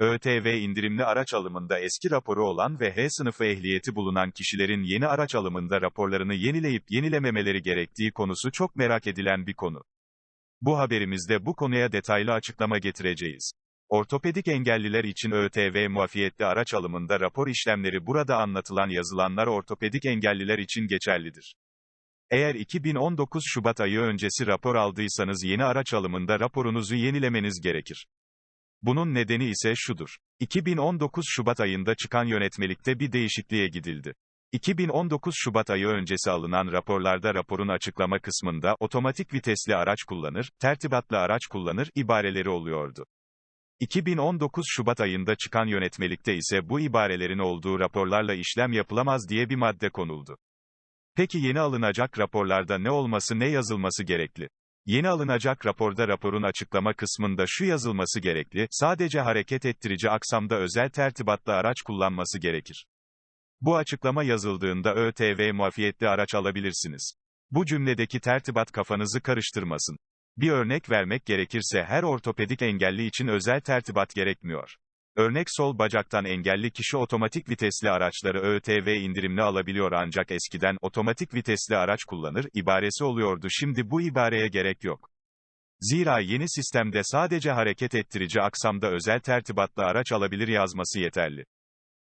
ÖTV indirimli araç alımında eski raporu olan ve H sınıfı ehliyeti bulunan kişilerin yeni araç alımında raporlarını yenileyip yenilememeleri gerektiği konusu çok merak edilen bir konu. Bu haberimizde bu konuya detaylı açıklama getireceğiz. Ortopedik engelliler için ÖTV muafiyetli araç alımında rapor işlemleri burada anlatılan yazılanlar ortopedik engelliler için geçerlidir. Eğer 2019 Şubat ayı öncesi rapor aldıysanız yeni araç alımında raporunuzu yenilemeniz gerekir. Bunun nedeni ise şudur. 2019 Şubat ayında çıkan yönetmelikte bir değişikliğe gidildi. 2019 Şubat ayı öncesi alınan raporlarda raporun açıklama kısmında otomatik vitesli araç kullanır, tertibatlı araç kullanır ibareleri oluyordu. 2019 Şubat ayında çıkan yönetmelikte ise bu ibarelerin olduğu raporlarla işlem yapılamaz diye bir madde konuldu. Peki yeni alınacak raporlarda ne olması ne yazılması gerekli? Yeni alınacak raporda raporun açıklama kısmında şu yazılması gerekli, sadece hareket ettirici aksamda özel tertibatlı araç kullanması gerekir. Bu açıklama yazıldığında ÖTV muafiyetli araç alabilirsiniz. Bu cümledeki tertibat kafanızı karıştırmasın. Bir örnek vermek gerekirse her ortopedik engelli için özel tertibat gerekmiyor. Örnek sol bacaktan engelli kişi otomatik vitesli araçları ÖTV indirimli alabiliyor ancak eskiden otomatik vitesli araç kullanır ibaresi oluyordu şimdi bu ibareye gerek yok. Zira yeni sistemde sadece hareket ettirici aksamda özel tertibatlı araç alabilir yazması yeterli.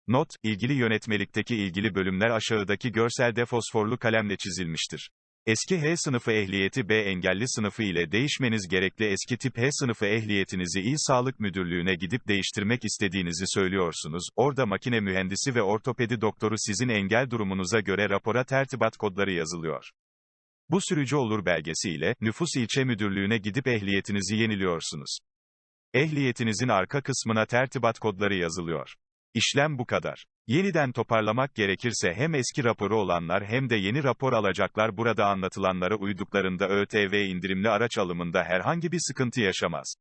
Not, ilgili yönetmelikteki ilgili bölümler aşağıdaki görselde fosforlu kalemle çizilmiştir. Eski H sınıfı ehliyeti B engelli sınıfı ile değişmeniz gerekli eski tip H sınıfı ehliyetinizi İl Sağlık Müdürlüğü'ne gidip değiştirmek istediğinizi söylüyorsunuz. Orada makine mühendisi ve ortopedi doktoru sizin engel durumunuza göre rapora tertibat kodları yazılıyor. Bu sürücü olur belgesi ile nüfus ilçe müdürlüğüne gidip ehliyetinizi yeniliyorsunuz. Ehliyetinizin arka kısmına tertibat kodları yazılıyor. İşlem bu kadar. Yeniden toparlamak gerekirse hem eski raporu olanlar hem de yeni rapor alacaklar burada anlatılanlara uyduklarında ÖTV indirimli araç alımında herhangi bir sıkıntı yaşamaz.